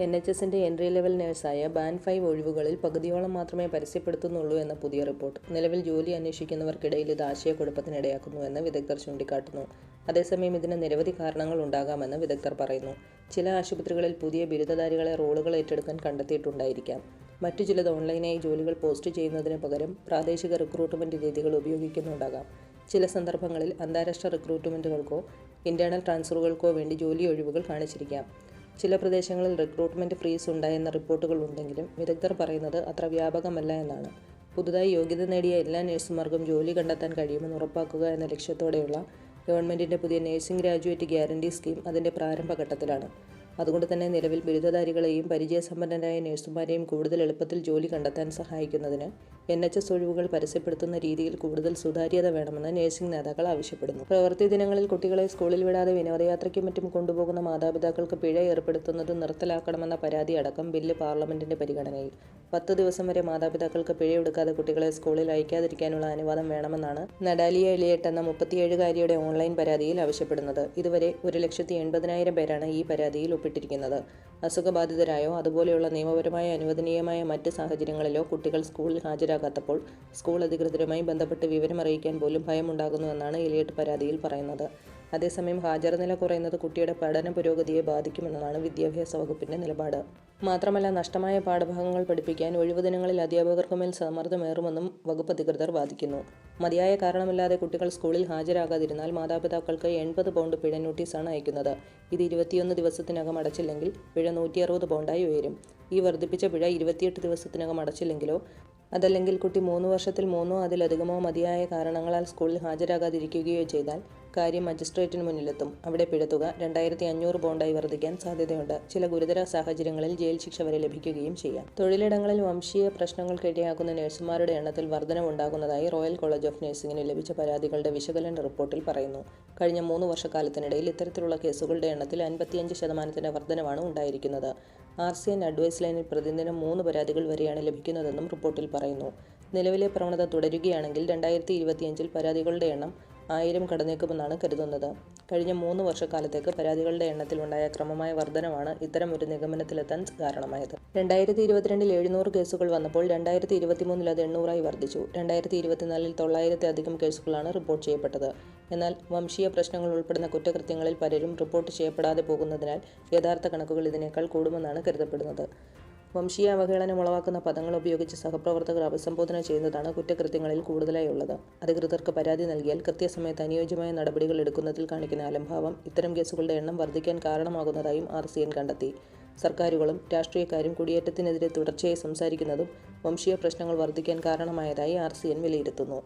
N H എസിന്റെ entry level നഴ്സായ band five ഒഴിവുകളിൽ പകുതിയോളം മാത്രമേ പരസ്യപ്പെടുത്തുന്നുള്ളൂ എന്ന പുതിയ റിപ്പോർട്ട്. നിലവിൽ ജോലി അന്വേഷിക്കുന്നവർക്കിടയിൽ ഇത് ആശയക്കുഴപ്പത്തിനിടയാക്കുന്നുവെന്ന് വിദഗ്ധർ ചൂണ്ടിക്കാട്ടുന്നു. അതേസമയം ഇതിന് നിരവധി കാരണങ്ങൾ ഉണ്ടാകാമെന്ന് വിദഗ്ധർ പറയുന്നു. ചില ആശുപത്രികളിൽ പുതിയ ബിരുദധാരികളെ റോളുകൾ ഏറ്റെടുക്കാൻ കണ്ടെത്തിയിട്ടുണ്ടായിരിക്കാം. മറ്റു ചിലത് ഓൺലൈനായി ജോലികൾ പോസ്റ്റ് ചെയ്യുന്നതിന് പകരം പ്രാദേശിക റിക്രൂട്ട്മെന്റ് രീതികൾ ഉപയോഗിക്കുന്നുണ്ടാകാം. ചില സന്ദർഭങ്ങളിൽ അന്താരാഷ്ട്ര റിക്രൂട്ട്മെന്റുകൾക്കോ ഇന്റേണൽ ട്രാൻസ്ഫറുകൾക്കോ വേണ്ടി ജോലി ഒഴിവുകൾ കാണിച്ചിരിക്കാം. ചില പ്രദേശങ്ങളിൽ റിക്രൂട്ട്മെന്റ് ഫ്രീസ് ഉണ്ടായെന്ന റിപ്പോർട്ടുകൾ ഉണ്ടെങ്കിലും വിദഗ്ധർ പറയുന്നത് അത്ര വ്യാപകമല്ല എന്നാണ്. പുതുതായി യോഗ്യത നേടിയ എല്ലാ നഴ്സുമാർക്കും ജോലി കണ്ടെത്താൻ കഴിയുമെന്ന് ഉറപ്പാക്കുക എന്ന ലക്ഷ്യത്തോടെയുള്ള ഗവൺമെന്റിന്റെ പുതിയ നഴ്സിംഗ് ഗ്രാജുവേറ്റ് ഗ്യാരണ്ടി സ്കീം അതിന്റെ പ്രാരംഭഘട്ടത്തിലാണ്. അതുകൊണ്ട് തന്നെ നിലവിൽ ബിരുദധാരികളെയും പരിചയസമ്പന്നരായ നഴ്സുമാരെയും കൂടുതൽ എളുപ്പത്തിൽ ജോലി കണ്ടെത്താൻ സഹായിക്കുന്നതിന് എൻ എച്ച് എസ് ഒഴിവുകൾ പരസ്യപ്പെടുത്തുന്ന രീതിയിൽ കൂടുതൽ സുതാര്യത വേണമെന്ന് നഴ്സിംഗ് നേതാക്കൾ ആവശ്യപ്പെടുന്നു. പ്രവൃത്തി ദിനങ്ങളിൽ കുട്ടികളെ സ്കൂളിൽ വിടാതെ വിനോദയാത്രയ്ക്കും മറ്റും കൊണ്ടുപോകുന്ന മാതാപിതാക്കൾക്ക് പിഴ ഏർപ്പെടുത്തുന്നത് നിർത്തലാക്കണമെന്ന പരാതി അടക്കം ബില്ല് പാർലമെന്റിന്റെ പരിഗണനയിൽ. പത്ത് ദിവസം വരെ മാതാപിതാക്കൾക്ക് പിഴയെടുക്കാതെ കുട്ടികളെ സ്കൂളിൽ അയക്കാതിരിക്കാനുള്ള അനുവാദം വേണമെന്നാണ് നഡാലിയ എലിയട്ട് എന്ന മുപ്പത്തിയേഴുകാരിയുടെ ഓൺലൈൻ പരാതിയിൽ ആവശ്യപ്പെടുന്നത്. ഇതുവരെ ഒരു ലക്ഷത്തി എൺപതിനായിരം പേരാണ് ഈ പരാതിയിൽ ഒപ്പിട്ടിരിക്കുന്നത് അസുഖബാധിതരായോ അതുപോലെയുള്ള നിയമപരമായ അനുവദനീയമായ മറ്റ് സാഹചര്യങ്ങളിലോ കുട്ടികൾ സ്കൂളിൽ ഹാജരാകാത്തപ്പോൾ സ്കൂൾ അധികൃതരുമായി ബന്ധപ്പെട്ട് വിവരം അറിയിക്കാൻ പോലും ഭയമുണ്ടാകുന്നുവെന്നാണ് എലിയട്ട് പരാതിയിൽ പറയുന്നത്. അതേസമയം ഹാജർ നില കുറയുന്നത് കുട്ടിയുടെ പഠന പുരോഗതിയെ ബാധിക്കുമെന്നതാണ് വിദ്യാഭ്യാസ വകുപ്പിന്റെ നിലപാട്. മാത്രമല്ല നഷ്ടമായ പാഠഭാഗങ്ങൾ പഠിപ്പിക്കാൻ ഒഴിവു ദിനങ്ങളിൽ അധ്യാപകർക്ക് മേൽ സമ്മർദ്ദമേറുമെന്നും വകുപ്പ് അധികൃതർ വാദിക്കുന്നു. മതിയായ കാരണമില്ലാതെ കുട്ടികൾ സ്കൂളിൽ ഹാജരാകാതിരുന്നാൽ മാതാപിതാക്കൾക്ക് എൺപത് പൗണ്ട് പിഴ നോട്ടീസാണ് അയക്കുന്നത്. ഇത് ഇരുപത്തിയൊന്ന് ദിവസത്തിനകം അടച്ചില്ലെങ്കിൽ പിഴ നൂറ്റി പൗണ്ടായി ഉയരും. ഈ വർദ്ധിപ്പിച്ച പിഴ ഇരുപത്തിയെട്ട് ദിവസത്തിനകം അടച്ചില്ലെങ്കിലോ? അതല്ലെങ്കിൽ കുട്ടി മൂന്ന് വർഷത്തിൽ മൂന്നോ അതിലധികമോ മതിയായ കാരണങ്ങളാൽ സ്കൂളിൽ ഹാജരാകാതിരിക്കുകയോ ചെയ്താൽ കാര്യം മജിസ്ട്രേറ്റിന് മുന്നിലെത്തും. അവിടെ പിഴത്തുക രണ്ടായിരത്തി അഞ്ഞൂറ് ബോണ്ടായി വർദ്ധിക്കാൻ സാധ്യതയുണ്ട്. ചില ഗുരുതര സാഹചര്യങ്ങളിൽ ജയിൽ ശിക്ഷ വരെ ലഭിക്കുകയും ചെയ്യാം. തൊഴിലിടങ്ങളിൽ വംശീയ പ്രശ്നങ്ങൾക്കിടയാക്കുന്ന നഴ്സുമാരുടെ എണ്ണത്തിൽ വർധനവുണ്ടാകുന്നതായി റോയൽ കോളേജ് ഓഫ് നഴ്സിംഗിന് ലഭിച്ച പരാതികളുടെ വിശകലന റിപ്പോർട്ടിൽ പറയുന്നു. കഴിഞ്ഞ മൂന്ന് വർഷക്കാലത്തിനിടയിൽ ഇത്തരത്തിലുള്ള കേസുകളുടെ എണ്ണത്തിൽ അൻപത്തിയഞ്ച് ശതമാനത്തിന്റെ വർധനവാണ് ഉണ്ടായിരിക്കുന്നത്. ആർ സി എൻ അഡ്വൈസ് ലൈനിൽ പ്രതിദിനം മൂന്ന് പരാതികൾ വരെയാണ് ലഭിക്കുന്നതെന്നും റിപ്പോർട്ടിൽ പറയുന്നു. നിലവിലെ പ്രവണത തുടരുകയാണെങ്കിൽ രണ്ടായിരത്തി ഇരുപത്തിയഞ്ചിൽ പരാതികളുടെ എണ്ണം ആയിരം കടന്നേക്കുമെന്നാണ് കരുതുന്നത്. കഴിഞ്ഞ മൂന്ന് വർഷക്കാലത്തേക്ക് പരാതികളുടെ എണ്ണത്തിൽ ഉണ്ടായ ക്രമമായ വർധനമാണ് ഇത്തരം ഒരു നിഗമനത്തിലെത്താൻ കാരണമായത്. രണ്ടായിരത്തി ഇരുപത്തിരണ്ടിൽ എഴുന്നൂറ് കേസുകൾ വന്നപ്പോൾ രണ്ടായിരത്തി ഇരുപത്തിമൂന്നിൽ അത് എണ്ണൂറായി വർദ്ധിച്ചു. രണ്ടായിരത്തി ഇരുപത്തിനാലിൽ തൊള്ളായിരത്തി അധികം കേസുകളാണ് റിപ്പോർട്ട് ചെയ്യപ്പെട്ടത്. എന്നാൽ വംശീയ പ്രശ്നങ്ങൾ ഉൾപ്പെടുന്ന കുറ്റകൃത്യങ്ങളിൽ പലരും റിപ്പോർട്ട് ചെയ്യപ്പെടാതെ പോകുന്നതിനാൽ യഥാർത്ഥ കണക്കുകൾ ഇതിനേക്കാൾ കൂടുമെന്നാണ് കരുതപ്പെടുന്നത്. വംശീയ അവഹേളനം ഉളവാക്കുന്ന പദങ്ങൾ ഉപയോഗിച്ച് സഹപ്രവർത്തകർ അഭിസംബോധന ചെയ്യുന്നതാണ് കുറ്റകൃത്യങ്ങളിൽ കൂടുതലായി ഉള്ളത് അധികൃതർക്ക് പരാതി നൽകിയാൽ കൃത്യസമയത്ത് അനുയോജ്യമായ നടപടികൾ എടുക്കുന്നതിൽ കാണിക്കുന്ന അലംഭാവം ഇത്തരം കേസുകളുടെ എണ്ണം വർദ്ധിക്കാൻ കാരണമാകുന്നതായും ആർ സി എൻ കണ്ടെത്തി. സർക്കാരുകളും രാഷ്ട്രീയക്കാരും കുടിയേറ്റത്തിനെതിരെ തുടർച്ചയായി സംസാരിക്കുന്നതും വംശീയ പ്രശ്നങ്ങൾ വർദ്ധിക്കാൻ കാരണമായതായി ആർ സി എൻ വിലയിരുത്തുന്നു.